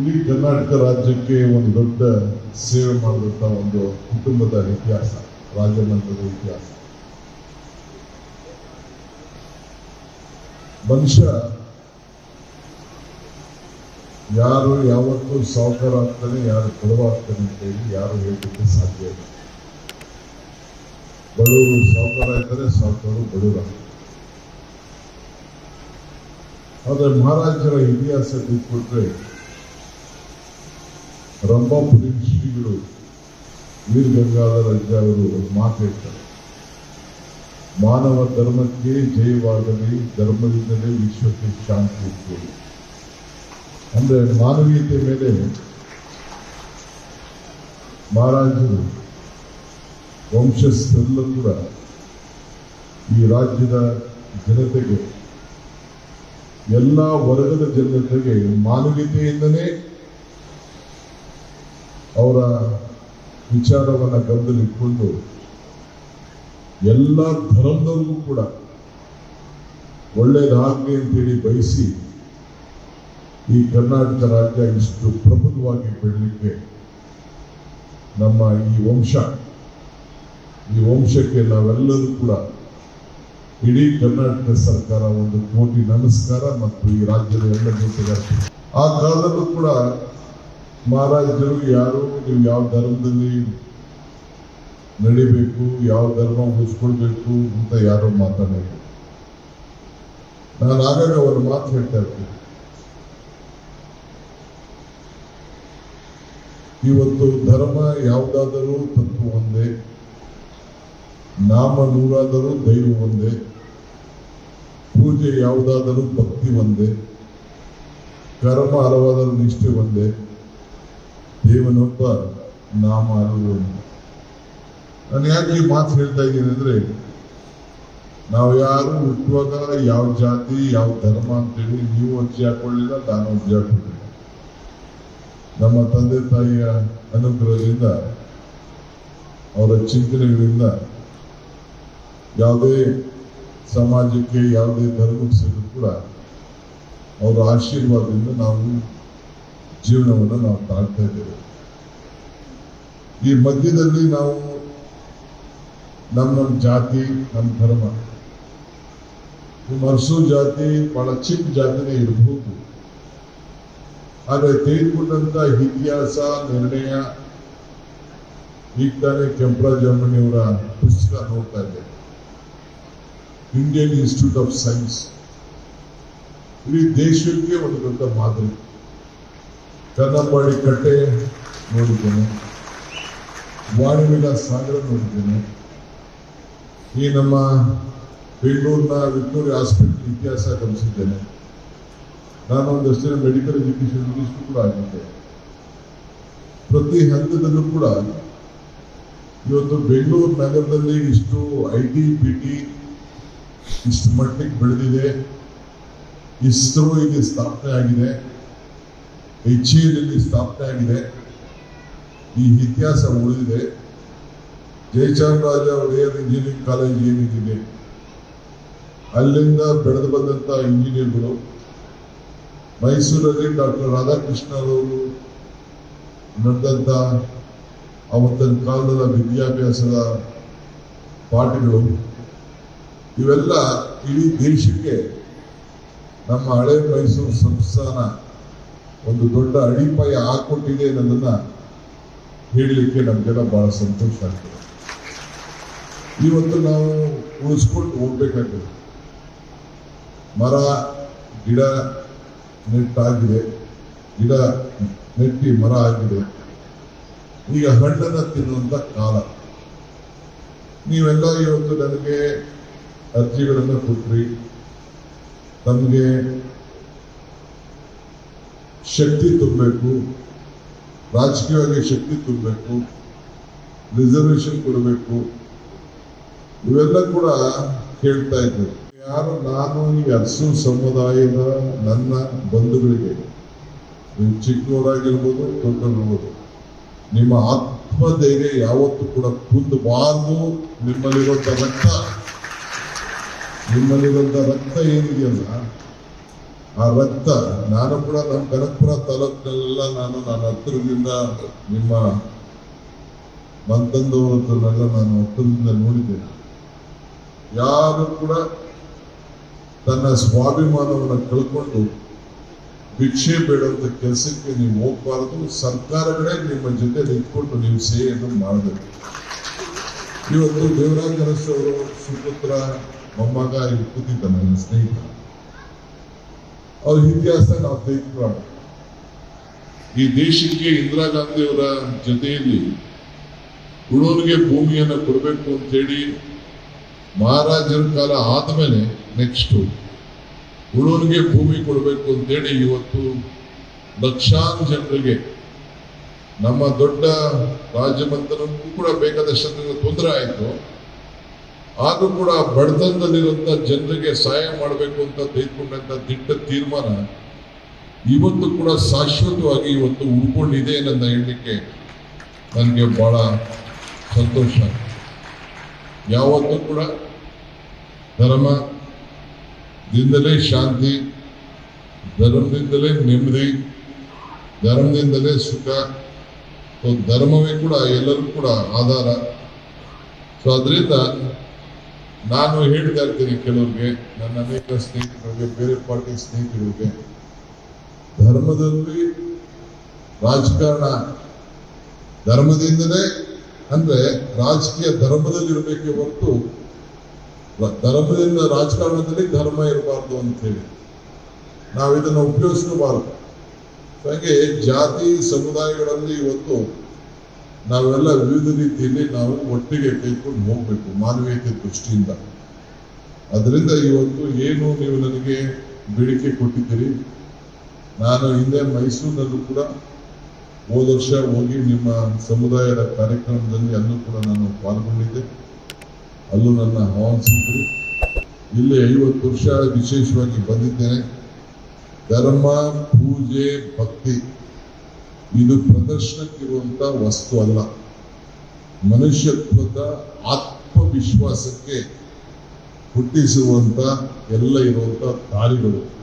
ಇಡೀ ಕರ್ನಾಟಕ ರಾಜ್ಯಕ್ಕೆ ಒಂದು ದೊಡ್ಡ ಸೇವೆ ಮಾಡಿದಂಥ ಒಂದು ಕುಟುಂಬದ ಇತಿಹಾಸ ರಾಜಮಂತ್ರದ ಇತಿಹಾಸ. ಮನುಷ್ಯ ಯಾರು ಯಾವತ್ತೂ ಸಾವುಕಾರ ಆಗ್ತಾನೆ, ಯಾರು ಕೊಡವಾಗ್ತಾನೆ ಅಂತ ಹೇಳಿ ಯಾರು ಹೇಳಲಿಕ್ಕೆ ಸಾಧ್ಯ ಇಲ್ಲ. ಬಡವರು ಸಾವುಕಾರ ಇದ್ದಾರೆ ಸಾವುಕಾರರು ಬಡವರಾಗ್ತಾರೆ ಆದರೆ ಮಹಾರಾಜರ ಇತಿಹಾಸ ತಿಳ್ಕೊಂಡ್ರೆ ರಂಭಾಪುರಿ ಶ್ರೀಗಳು ವೀರ್ ಗಂಗಾಧರ ಅವರು ಮಾತು ಹೇಳ್ತಾರೆ. ಮಾನವ ಧರ್ಮಕ್ಕೆ ಜಯವಾಗಲಿ, ಧರ್ಮದಿಂದಲೇ ವಿಶ್ವಕ್ಕೆ ಶಾಂತಿ ಇರ್ತದೆ ಅಂದ್ರೆ ಮಾನವೀಯತೆ ಮೇಲೆ ಮಹಾರಾಜರು, ವಂಶಸ್ಥರೆಲ್ಲ ಕೂಡ ಈ ರಾಜ್ಯದ ಜನತೆಗೆ, ಎಲ್ಲ ವರ್ಗದ ಜನತೆಗೆ ಮಾನವೀಯತೆಯಿಂದಲೇ ಅವರ ವಿಚಾರವನ್ನು ಗಮನದಲ್ಲಿಟ್ಕೊಂಡು ಎಲ್ಲ ಧರ್ಮದವ್ರಿಗೂ ಕೂಡ ಒಳ್ಳೇದಾಗಲಿ ಅಂತೇಳಿ ಬಯಸಿ ಈ ಕರ್ನಾಟಕ ರಾಜ್ಯ ಇಷ್ಟು ಪ್ರಬುದ್ಧವಾಗಿ ಬೆಳಲಿಕ್ಕೆ ನಮ್ಮ ಈ ವಂಶ, ಈ ವಂಶಕ್ಕೆ ನಾವೆಲ್ಲರೂ ಕೂಡ ಇಡೀ ಕರ್ನಾಟಕ ಸರ್ಕಾರ ಒಂದು ಕೋಟಿ ನಮಸ್ಕಾರ ಮತ್ತು ಈ ರಾಜ್ಯದ ಎಲ್ಲ ಜೊತೆಗಾರ ಆ ಕಾಲದಲ್ಲೂ ಕೂಡ ಮಹಾರಾಜರು ಯಾರು ನೀವು ಯಾವ ಧರ್ಮದಲ್ಲಿ ನಡಿಬೇಕು, ಯಾವ ಧರ್ಮ ಉಳಿಸ್ಕೊಳ್ಬೇಕು ಅಂತ ಯಾರು ಮಾತಾಡಬೇಕು ನಾನು ಆಗಾಗ ಅವರು ಮಾತು ಹೇಳ್ತಾ ಇರ್ತೀನಿ. ಇವತ್ತು ಧರ್ಮ ಯಾವುದಾದರೂ ತತ್ವ ಒಂದೇ, ನಾಮ ನೂರಾದರೂ ದೈವ ಒಂದೇ, ಪೂಜೆ ಯಾವುದಾದರೂ ಭಕ್ತಿ ಒಂದೇ, ಕರ್ಮ ಹಲವಾದರೂ ನಿಷ್ಠೆ ಒಂದೇ ದೇವನೊಬ್ಬ ನಾಮ ಹಲವು ನಾನು ಯಾಕೆ ಈ ಮಾತು ಹೇಳ್ತಾ ಇದ್ದೀನಿ ಅಂದ್ರೆ, ನಾವು ಯಾರು ಹುಟ್ಟುವಾಗ ಯಾವ ಜಾತಿ, ಯಾವ ಧರ್ಮ ಅಂತೇಳಿ ನೀವು ಅರ್ಜಿ ಹಾಕೊಳ್ಳಿಲ್ಲ, ನಾನು ಅರ್ಜಿ ಹಾಕೊಳ್ಳಿಲ್ಲ ನಮ್ಮ ತಂದೆ ತಾಯಿಯ ಅನುಗ್ರಹದಿಂದ, ಅವರ ಚಿಂತನೆಗಳಿಂದ ಯಾವುದೇ ಸಮಾಜಕ್ಕೆ, ಯಾವುದೇ ಧರ್ಮಕ್ಕೆ ಕೂಡ, ಅವರ ಆಶೀರ್ವಾದದಿಂದ ನಾವು ಜೀವನವನ್ನು ನಾವು ತಾಳ್ತಾ ಇದ್ದೇವೆ. ಈ ಮಧ್ಯದಲ್ಲಿ ನಾವು ನಮ್ಮ ನಮ್ಮ ಜಾತಿ, ನಮ್ಮ ಧರ್ಮ ಮರ್ಸು ಜಾತಿ ಬಹಳ ಚಿಕ್ಕ ಜಾತಿನೇ ಇರಬಹುದು. ಆದರೆ ತೆಗೆದುಕೊಂಡಂತ ಇತಿಹಾಸ, ನಿರ್ಣಯ ಈಗ ತಾನೇ ಕೆಂಪರಾಜ್ ಅಮ್ಮನಿಯವರ ಪುಸ್ತಕ ನೋಡ್ತಾ ಇದ್ದೆ ಇಂಡಿಯನ್ ಇನ್ಸ್ಟಿಟ್ಯೂಟ್ ಆಫ್ ಸೈನ್ಸ್ ಇಡೀ ದೇಶಕ್ಕೆ ಒಂದು ದೊಡ್ಡ ಮಾದರಿ. ಕನ್ನಂಬಾಡಿ ಕಟ್ಟೆ ನೋಡಿದ್ದೇನೆ. ವಾಣಿವಿಲಾಸ್ ಸಾಗರ ನೋಡಿದ್ದೇನೆ. ಈ ನಮ್ಮ ಬೆಂಗಳೂರಿನ ವಿಕ್ಟೋರಿಯಾ ಹಾಸ್ಪಿಟಲ್ ಇತಿಹಾಸ ಗಮನಿಸಿದ್ದೇನೆ. ನಾನು ಒಂದಷ್ಟು ಜನ ಮೆಡಿಕಲ್ ಎಜುಕೇಶನ್ ಮಿನಿಸ್ಟರ್ ಕೂಡ ಆಗಿದ್ದೆ. ಪ್ರತಿ ಹಂತದಲ್ಲೂ ಕೂಡ ಇವತ್ತು ಬೆಂಗಳೂರು ನಗರದಲ್ಲಿ ಇಷ್ಟು ಐ ಟಿ ಪಿ ಟಿ ಇಷ್ಟು ಮಟ್ಟಿಗೆ ಬೆಳೆದಿದೆ. ಇಸ್ರೋ ಇಲ್ಲಿ ಸ್ಥಾಪನೆ ಆಗಿದೆ. ಎಚ್ ಇಲ್ಲಿ ಸ್ಥಾಪನೆ ಆಗಿದೆ ಈ ಇತಿಹಾಸ ಉಳಿದಿದೆ. ಜಯಚಾಮರಾಜ ಒಡೆಯರ್ ಇಂಜಿನಿಯರಿಂಗ್ ಕಾಲೇಜ್ ಏನಿದೆ? ಅಲ್ಲಿಂದ ಬೆಳೆದು ಬಂದಂತ ಇಂಜಿನಿಯರ್ಗಳು, ಮೈಸೂರಲ್ಲಿ ಡಾಕ್ಟರ್ ರಾಧಾಕೃಷ್ಣ ಅವರು ನಡೆದಂತ ಅವತ್ತಿನ ಕಾಲದ ವಿದ್ಯಾಭ್ಯಾಸದ ಪಾಠಗಳು, ಇವೆಲ್ಲ ಇಡೀ ದೇಶಕ್ಕೆ ನಮ್ಮ ಹಳೆ ಮೈಸೂರು ಸಂಸ್ಥಾನ ಒಂದು ದೊಡ್ಡ ಅಡಿಪಾಯ ಹಾಕೊಟ್ಟಿದೆ ಅನ್ನೋದನ್ನ ಹೇಳಲಿಕ್ಕೆ ನಮಗೆಲ್ಲ ಬಹಳ ಸಂತೋಷ ಆಗ್ತದೆ. ಇವತ್ತು ನಾವು ಉಳಿಸ್ಕೊಂಡು ಹೋಗ್ಬೇಕಾಗ್ತದೆ. ಮರ, ಗಿಡ ನೆಟ್ಟಾಗಿದೆ ಗಿಡ, ನೆಟ್ಟಿ, ಮರ ಆಗಿದೆ. ಈಗ ಹಣ್ಣನ್ನ ತಿನ್ನುವಂತ ಕಾಲ. ನೀವೆಲ್ಲ ಇವತ್ತು ನನಗೆ ಅರ್ಜಿಗಳನ್ನು ಕೊಟ್ರಿ. ತಮಗೆ ಶಕ್ತಿ ತುಂಬಬೇಕು, ರಾಜಕೀಯವಾಗಿ ಶಕ್ತಿ ತುಂಬಬೇಕು ರಿಸರ್ವೇಷನ್ ಕೊಡಬೇಕು. ಇವೆಲ್ಲ ಕೂಡ ಕೇಳ್ತಾ ಇದ್ದೇವೆ ಯಾರು ನಾನು ಈ ಅರಸು ಸಮುದಾಯದ ನನ್ನ ಬಂಧುಗಳಿಗೆ, ನೀವು ಚಿಕ್ಕವರಾಗಿರ್ಬೋದು ದೊಡ್ಡವರಿರ್ಬೋದು ನಿಮ್ಮ ಆತ್ಮಧೈರ್ಯ ಯಾವತ್ತೂ ಕೂಡ ಕುಂದಬಾರದು ನಿಮ್ಮಲ್ಲಿರುವಂತ ರಕ್ತ ನಿಮ್ಮಲ್ಲಿರುವಂತ ರಕ್ತ ಏನಿದೆಯಲ್ಲ ಆ ರಕ್ತ, ನಾನು ಕೂಡ ನಮ್ಮ ಕನಕಪುರ ತಾಲೂಕಿನಲ್ಲೆಲ್ಲ ನಾನು ನನ್ನ ಹತ್ತಿರದಿಂದ ನಿಮ್ಮ ಬಂತಂದವರನ್ನೆಲ್ಲ ನಾನು ಹತ್ತಿರದಿಂದ ನೋಡಿದ್ದೇನೆ. ಯಾರು ಕೂಡ ತನ್ನ ಸ್ವಾಭಿಮಾನವನ್ನು ಕಳ್ಕೊಂಡು ಭಿಕ್ಷೆ ಬೇಡುವಂಥ ಕೆಲಸಕ್ಕೆ ನೀವು ಹೋಗ್ಬಾರದು, ಸರ್ಕಾರಗಳೇ ನಿಮ್ಮ ಜೊತೆ ನಿಂತ್ಕೊಂಡು ನೀವು ಸೇವೆಯನ್ನು ಮಾಡಬೇಕು. ಇವತ್ತು ದೇವರಾಜ ಅರಸು ಅವರು ಸುಪುತ್ರ ಮೊಮ್ಮಗ ಕೂತಿದ್ದ ನನ್ನ ಸ್ನೇಹಿತ. ಅವ್ರ ಇತಿಹಾಸ ನಾವು ತೆಗೆದುಕೊಳ್ಳೋಣ ಈ ದೇಶಕ್ಕೆ ಇಂದಿರಾ ಗಾಂಧಿಯವರ ಜೊತೆಯಲ್ಲಿ ಉಳೋರಿಗೆ ಭೂಮಿಯನ್ನು ಕೊಡಬೇಕು ಅಂತೇಳಿ ಮಹಾರಾಜರ ಕಾಲ ಆದಮೇಲೆ ನೆಕ್ಸ್ಟ್ ಉಳೋರಿಗೆ ಭೂಮಿ ಕೊಡಬೇಕು ಅಂತೇಳಿ ಇವತ್ತು ಲಕ್ಷಾಂತರ ಜನರಿಗೆ ನಮ್ಮ ದೊಡ್ಡ ರಾಜಮಂತ್ರಕ್ಕೂ ಕೂಡ ಬೇಕಾದಷ್ಟು ತೊಂದರೆ ಆಯಿತು. ಆಗ ಕೂಡ ಬಡತನದಲ್ಲಿರುವಂತ ಜನರಿಗೆ ಸಹಾಯ ಮಾಡಬೇಕು ಅಂತ ತೆಗೆದುಕೊಂಡಂತ ದಿಟ್ಟ ತೀರ್ಮಾನ ಇವತ್ತು ಕೂಡ ಶಾಶ್ವತವಾಗಿ ಇವತ್ತು ಉಳ್ಕೊಂಡಿದೆ ನನ್ನ ಹೇಳಲಿಕ್ಕೆ ನನಗೆ ಬಹಳ ಸಂತೋಷ. ಯಾವತ್ತೂ ಕೂಡ ಧರ್ಮದಿಂದಲೇ ಶಾಂತಿ, ಧರ್ಮದಿಂದಲೇ ನೆಮ್ಮದಿ, ಧರ್ಮದಿಂದಲೇ ಸುಖ, ಸೊ ಧರ್ಮವೇ ಕೂಡ ಎಲ್ಲರೂ ಕೂಡ ಆಧಾರ. ಸೊ ಅದರಿಂದ ನಾನು ಹೇಳ್ತಾ ಇರ್ತೀನಿ ಕೆಲವ್ರಿಗೆ, ನನ್ನ ಅನೇಕ ಸ್ನೇಹಿತರಿಗೆ, ಬೇರೆ ಪಾರ್ಟಿ ಸ್ನೇಹಿತರಿಗೆ, ಧರ್ಮದಲ್ಲಿ ರಾಜಕಾರಣ, ಧರ್ಮದಿಂದಲೇ ಅಂದ್ರೆ ರಾಜಕೀಯ ಧರ್ಮದಲ್ಲಿ ಇರಬೇಕೆ ಹೊರತು ಧರ್ಮದಿಂದ ರಾಜಕಾರಣದಲ್ಲಿ ಧರ್ಮ ಇರಬಾರ್ದು ಅಂತ ಹೇಳಿ ನಾವು ಇದನ್ನು ಉಪಯೋಗಿಸಬಾರದು ಹಾಗೆ ಜಾತಿ ಸಮುದಾಯಗಳಲ್ಲಿ ಇವತ್ತು ನಾವೆಲ್ಲ ವಿವಿಧ ರೀತಿಯಲ್ಲಿ ನಾವು ಒಟ್ಟಿಗೆ ಕೈಕೊಂಡು ಹೋಗ್ಬೇಕು ಮಾನವೀಯತೆ ದೃಷ್ಟಿಯಿಂದ. ಅದರಿಂದ ಇವತ್ತು ಏನು ನೀವು ನನಗೆ ಬೇಡಿಕೆ ಕೊಟ್ಟಿದ್ದೀರಿ? ನಾನು ಹಿಂದೆ ಮೈಸೂರಿನಲ್ಲೂ ಕೂಡ ಹೋದ ವರ್ಷ ಹೋಗಿ ನಿಮ್ಮ ಸಮುದಾಯದ ಕಾರ್ಯಕ್ರಮದಲ್ಲಿ ಅಲ್ಲೂ ಕೂಡ ನಾನು ಪಾಲ್ಗೊಂಡಿದ್ದೆ. ಅಲ್ಲೂ ನನ್ನ ಆಹ್ವಾನಿಸಿದ್ರು. ಇಲ್ಲಿ ಐವತ್ತು ವರ್ಷ ವಿಶೇಷವಾಗಿ ಬಂದಿದ್ದೇನೆ. ಧರ್ಮ, ಪೂಜೆ, ಭಕ್ತಿ. ಇದು ಪ್ರದರ್ಶನಕ್ಕಿರುವಂತ ವಸ್ತು ಅಲ್ಲ. ಮನುಷ್ಯತ್ವದ ಆತ್ಮವಿಶ್ವಾಸಕ್ಕೆ ಹುಟ್ಟಿಸುವಂತ ಎಲ್ಲ ಇರುವಂತ ದಾರಿಗಳು.